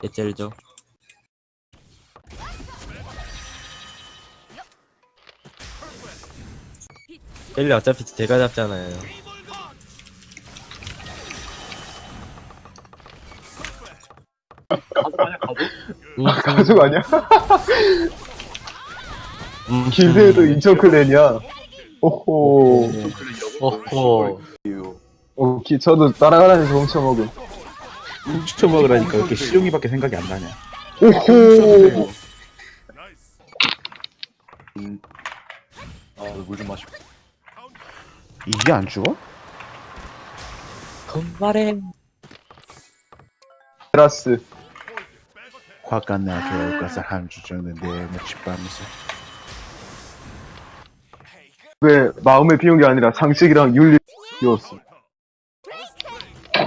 개쩔죠. 헬리 어차피 제가 잡잖아요. 음, 가족 아니야? 음, 길드에도 인천 클랜이야. 오호. 어허. 오, 기, 저도 따라가라면서 훔쳐먹은. 훔쳐 먹으라니까 왜 이렇게 시용이밖에 생각이 안 나냐. 오호. 물좀 마시고. 이게 안 죽어? 건발해. 테라스. 화가 나게 가서 한주 정도 내 며칠밤에서 왜 마음을 비운 게 아니라 상식이랑 윤리 비웠어.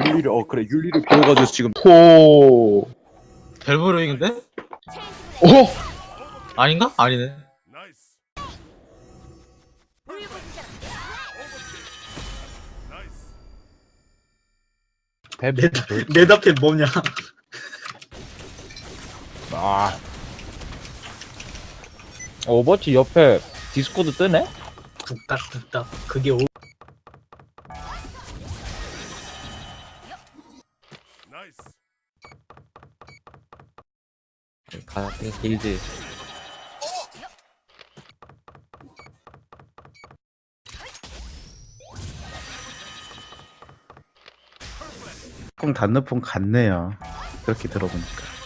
윤리를 어 그래 윤리를 배워가지고 지금 호. 델브루잉인데? 오! 아닌가? 아니네. 뱀내 답해 뭐냐? 아 오버워치 옆에 디스코드 뜨네? 뚝딱뚝딱. 그게 오. 같은 길드. 조금 단너폰 같네요. 그렇게 들어보니까.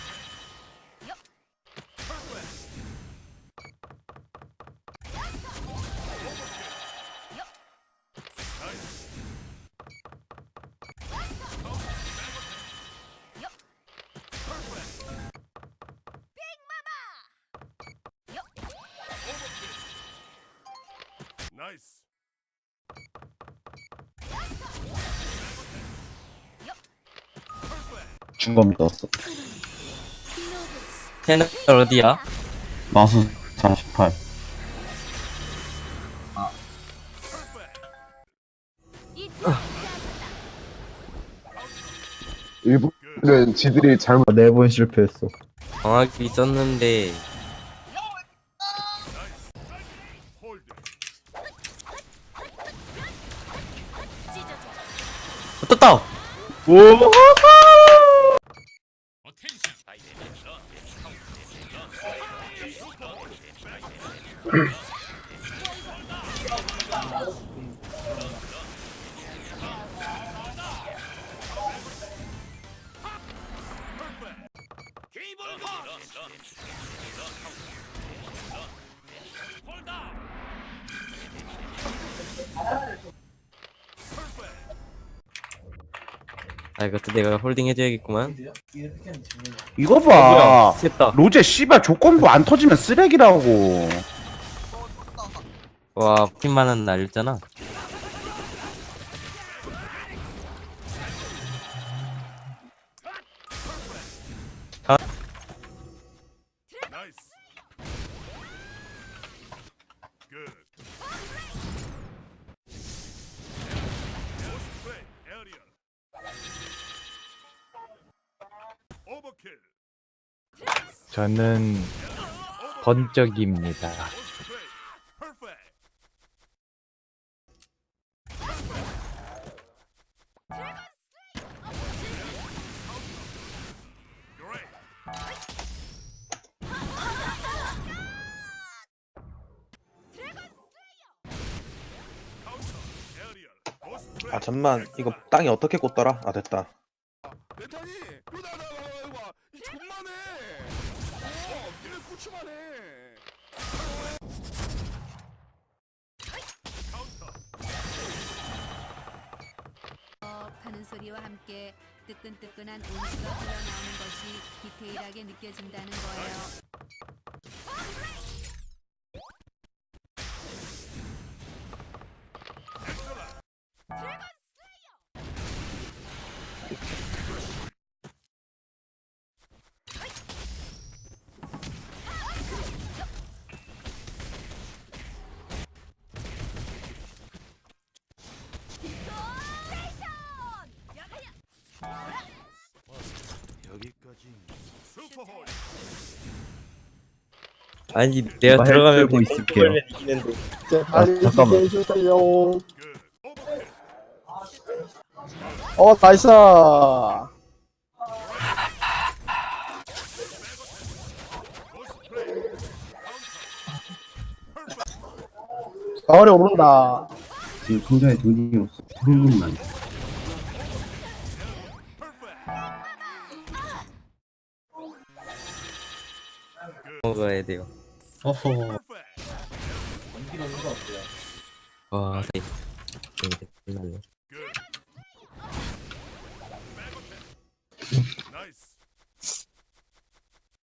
중검 떴어. 채널 어디야? 마수 48. 일부는 지들이 잘못. 네번 실패했어. 방학이 있었는데 떴다. 아 이것도 내가 홀딩 해줘야겠구만. 이거 봐. 됐다. 로제 씨발 조건부 안 터지면 쓰레기라고. 와 팀만은 날렸잖아. 저는 번쩍입니다. 아 잠만 이거 땅이 어떻게 꽂더라? 아 됐다. 메타니 이거 나, 나, 나, 나, 이거 봐. 이 존만해. 어, 니네 구축하네. 하는 소리와 함께 뜨끈뜨끈한 온수가 흘러나오는 것이 디테일하게 느껴진다는 거예요. 아니 내가 들어가면 헬프고 뭐 있을게요. 면 아, 잠깐만. 어 나이스 가을에 오른다 네, 지금 통장에 돈이 없어. 현금만. 먹어야 돼요. 어허. 와, 세. 이제 끝났네. 나이스